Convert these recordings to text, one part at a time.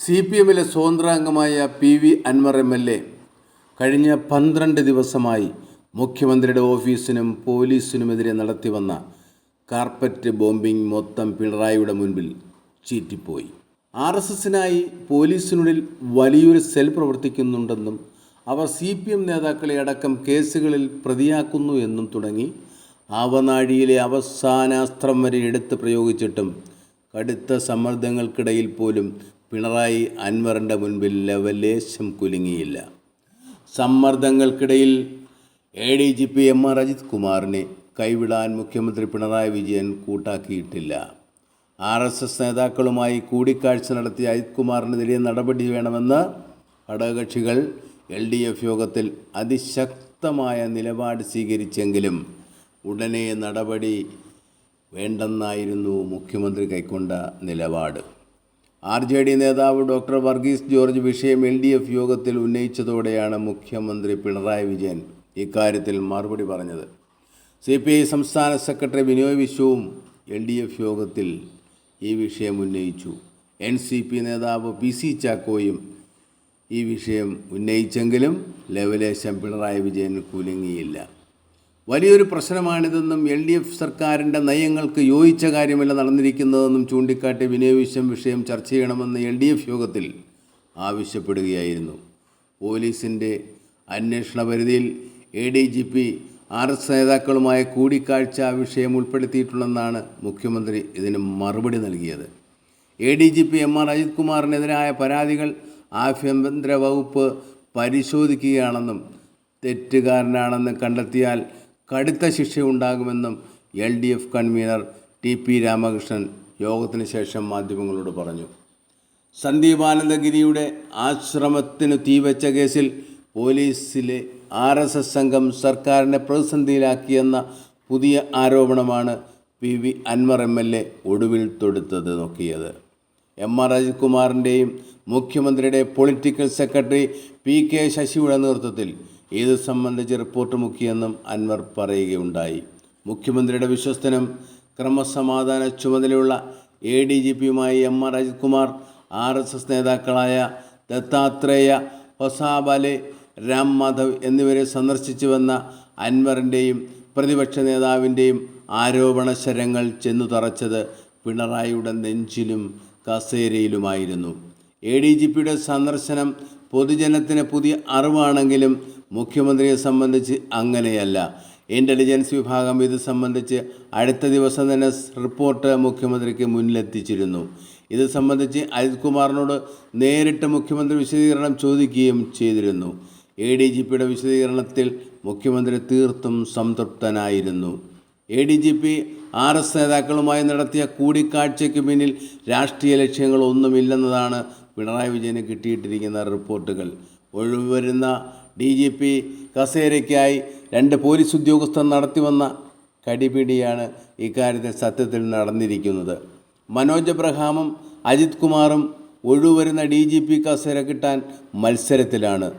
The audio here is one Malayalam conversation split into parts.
സി പി എമ്മിലെ സ്വതന്ത്രാംഗമായ P V Anvar M L A കഴിഞ്ഞ പന്ത്രണ്ട് ദിവസമായി മുഖ്യമന്ത്രിയുടെ ഓഫീസിനും പോലീസിനുമെതിരെ നടത്തിവന്ന കാർപ്പറ്റ് ബോംബിംഗ് മൊത്തം പിണറായിയുടെ മുൻപിൽ ചീറ്റിപ്പോയി. ആർ എസ് എസിനായി പോലീസിനുള്ളിൽ വലിയൊരു സെൽ പ്രവർത്തിക്കുന്നുണ്ടെന്നും അവർ സി പി എം നേതാക്കളെ അടക്കം കേസുകളിൽ പ്രതിയാക്കുന്നു എന്നും തുടങ്ങി. ആവനാഴിയിലെ അവസാനാസ്ത്രം വരെ എടുത്ത് പ്രയോഗിച്ചിട്ടും കടുത്ത സമ്മർദ്ദങ്ങൾക്കിടയിൽ പോലും പിണറായി അൻവറിന്റെ മുൻപിൽ ലവലേശം കുലുങ്ങിയില്ല. സമ്മർദ്ദങ്ങൾക്കിടയിൽ A D G P M R Ajith കുമാറിനെ കൈവിടാൻ മുഖ്യമന്ത്രി പിണറായി വിജയൻ കൂട്ടാക്കിയിട്ടില്ല. ആർ എസ് എസ് നേതാക്കളുമായി കൂടിക്കാഴ്ച നടത്തി അജിത് കുമാറിനെതിരെ നടപടി വേണമെന്ന് ഘടകകക്ഷികൾ എൽ ഡി എഫ് യോഗത്തിൽ അതിശക്തമായ നിലപാട് സ്വീകരിച്ചെങ്കിലും ഉടനെ നടപടി വേണ്ടെന്നായിരുന്നു മുഖ്യമന്ത്രി കൈക്കൊണ്ട നിലപാട്. ആർ ജെ ഡി നേതാവ് ഡോക്ടർ വർഗീസ് ജോർജ് വിഷയം എൽ ഡി എഫ് യോഗത്തിൽ ഉന്നയിച്ചതോടെയാണ് മുഖ്യമന്ത്രി പിണറായി വിജയൻ ഇക്കാര്യത്തിൽ മറുപടി പറഞ്ഞത്. സി പി ഐ സംസ്ഥാന സെക്രട്ടറി വിനോയ് വിശ്വവും എൽ ഡി എഫ് യോഗത്തിൽ ഈ വിഷയം ഉന്നയിച്ചു. എൻ സി പി നേതാവ് പി സി ചാക്കോയും ഈ വിഷയം ഉന്നയിച്ചെങ്കിലും ലെവലേശം പിണറായി വിജയൻ കുലുങ്ങിയില്ല. വലിയൊരു പ്രശ്നമാണിതെന്നും എൽ ഡി എഫ് സർക്കാരിന്റെ നയങ്ങൾക്ക് യോജിച്ച കാര്യമല്ല നടന്നിരിക്കുന്നതെന്നും ചൂണ്ടിക്കാട്ടി വിനയവിശ്വം വിഷയം ചർച്ച ചെയ്യണമെന്ന് എൽ ഡി എഫ് യോഗത്തിൽ ആവശ്യപ്പെടുകയായിരുന്നു. പോലീസിന്റെ അന്വേഷണ പരിധിയിൽ A D G P R S നേതാക്കളുമായ കൂടിക്കാഴ്ച വിഷയം ഉൾപ്പെടുത്തിയിട്ടുണ്ടെന്നാണ് മുഖ്യമന്ത്രി ഇതിന് മറുപടി നൽകിയത്. A D G P M R Ajith കുമാറിനെതിരായ പരാതികൾ ആഭ്യന്തര വകുപ്പ് പരിശോധിക്കുകയാണെന്നും തെറ്റുകാരനാണെന്ന് കണ്ടെത്തിയാൽ കടുത്ത ശിക്ഷയുണ്ടാകുമെന്നും L D F convener T P Ramakrishnan യോഗത്തിന് ശേഷം മാധ്യമങ്ങളോട് പറഞ്ഞു. സന്ദീപാനന്ദഗിരിയുടെ ആശ്രമത്തിന് തീവച്ച കേസിൽ പോലീസിലെ ആർ എസ് എസ് സംഘം സർക്കാരിനെ പ്രതിസന്ധിയിലാക്കിയെന്ന പുതിയ ആരോപണമാണ് P V Anvar M L A ഒടുവിൽ തൊടുത്തത് നോക്കിയത്. എം ആർ അജിത് കുമാറിന്റെയും മുഖ്യമന്ത്രിയുടെ പൊളിറ്റിക്കൽ സെക്രട്ടറി പി കെ ശശിയുടെ നേതൃത്വത്തിൽ ഇത് സംബന്ധിച്ച് റിപ്പോർട്ട് മുക്കിയെന്നും അൻവർ പറയുകയുണ്ടായി. മുഖ്യമന്ത്രിയുടെ വിശ്വസ്തനും ക്രമസമാധാന ചുമതലയുള്ള എ ഡി ജി പിയുമായി M R Ajith Kumar R S S നേതാക്കളായ ദത്താത്രേയ ഹൊസാബാലെ രാം മാധവ് എന്നിവരെ സന്ദർശിച്ചുവെന്ന അൻവറിന്റെയും പ്രതിപക്ഷ നേതാവിന്റെയും ആരോപണ ശരങ്ങൾ ചെന്നു തറച്ചത് പിണറായിയുടെ നെഞ്ചിലും കസേരയിലുമായിരുന്നു. എ ഡി ജി പിയുടെ സന്ദർശനം പൊതുജനത്തിന് പുതിയ അറിവാണെങ്കിലും മുഖ്യമന്ത്രിയെ സംബന്ധിച്ച് അങ്ങനെയല്ല. ഇന്റലിജൻസ് വിഭാഗം ഇത് സംബന്ധിച്ച് അടുത്ത ദിവസം തന്നെ റിപ്പോർട്ട് മുഖ്യമന്ത്രിക്ക് മുന്നിലെത്തിച്ചിരുന്നു. ഇത് സംബന്ധിച്ച് അജിത് കുമാറിനോട് നേരിട്ട് മുഖ്യമന്ത്രി വിശദീകരണം ചോദിക്കുകയും ചെയ്തിരുന്നു. എ ഡി ജി പിയുടെ വിശദീകരണത്തിൽ മുഖ്യമന്ത്രി തീർത്തും സംതൃപ്തനായിരുന്നു. A D G P R S നേതാക്കളുമായി നടത്തിയ കൂടിക്കാഴ്ചയ്ക്ക് പിന്നിൽ രാഷ്ട്രീയ ലക്ഷ്യങ്ങളൊന്നുമില്ലെന്നതാണ് പിണറായി വിജയന് കിട്ടിയിട്ടിരിക്കുന്ന റിപ്പോർട്ടുകൾ. ഒഴിവരുന്ന ഡി ജി പി കസേരയ്ക്കായി രണ്ട് പോലീസ് ഉദ്യോഗസ്ഥർ നടത്തിവന്ന കടിപിടിയാണ് ഇക്കാര്യത്തിൽ സത്യത്തിൽ നടന്നിരിക്കുന്നത്. മനോജ് എബ്രഹാമും അജിത് കുമാറും ഒഴിവരുന്ന ഡി ജി പി കസേര കിട്ടാൻ മത്സരത്തിലാണ്.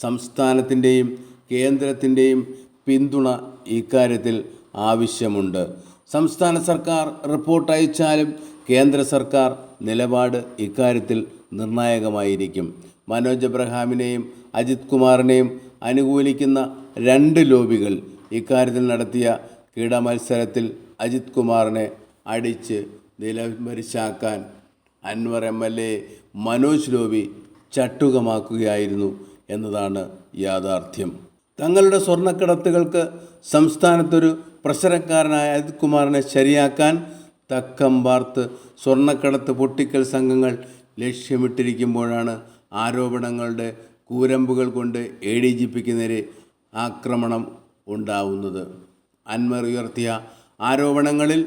സംസ്ഥാനത്തിന്റെയും കേന്ദ്രത്തിന്റെയും പിന്തുണ ഇക്കാര്യത്തിൽ ആവശ്യമുണ്ട്. സംസ്ഥാന സർക്കാർ റിപ്പോർട്ട് അയച്ചാലും കേന്ദ്ര സർക്കാർ നിലപാട് ഇക്കാര്യത്തിൽ നിർണായകമായിരിക്കും. മനോജ് എബ്രഹാമിനെയും അജിത് കുമാറിനെയും അനുകൂലിക്കുന്ന രണ്ട് ലോബികൾ ഇക്കാര്യത്തിൽ നടത്തിയ കിടമത്സരത്തിൽ അജിത് കുമാറിനെ അടിച്ച് നിലംപരിശാക്കാൻ Anvar M L A Manoj lobby ചട്ടുകമാക്കുകയായിരുന്നു എന്നതാണ് യാഥാർത്ഥ്യം. തങ്ങളുടെ സ്വർണക്കടത്തുകൾക്ക് സംസ്ഥാനത്തൊരു പ്രശ്നക്കാരനായ അജിത് കുമാറിനെ ശരിയാക്കാൻ തക്കം പാർത്ത് സ്വർണക്കടത്ത് പൊട്ടിക്കൽ സംഘങ്ങൾ ലക്ഷ്യമിട്ടിരിക്കുമ്പോഴാണ് ആരോപണങ്ങളുടെ കൂരമ്പുകൾ കൊണ്ട് എ ഡി ജി പിക്ക് നേരെ ആക്രമണം ഉണ്ടാവുന്നത്. അൻവർ ഉയർത്തിയ ആരോപണങ്ങളിൽ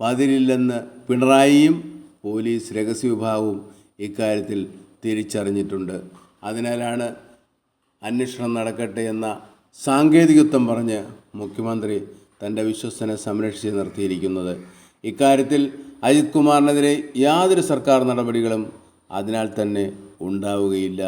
പതിരില്ലെന്ന് പിണറായിയും പോലീസ് രഹസ്യ വിഭാഗവും ഇക്കാര്യത്തിൽ തിരിച്ചറിഞ്ഞിട്ടുണ്ട്. അതിനാലാണ് അന്വേഷണം നടക്കട്ടെ എന്ന സാങ്കേതികത്വം പറഞ്ഞ് മുഖ്യമന്ത്രി തന്റെ വിശ്വസ്തനെ സംരക്ഷിച്ച് നിർത്തിയിരിക്കുന്നത്. ഇക്കാര്യത്തിൽ അജിത് കുമാറിനെതിരെ യാതൊരു സർക്കാർ നടപടികളും അതിനാൽ തന്നെ ഉണ്ടാവുകയില്ല.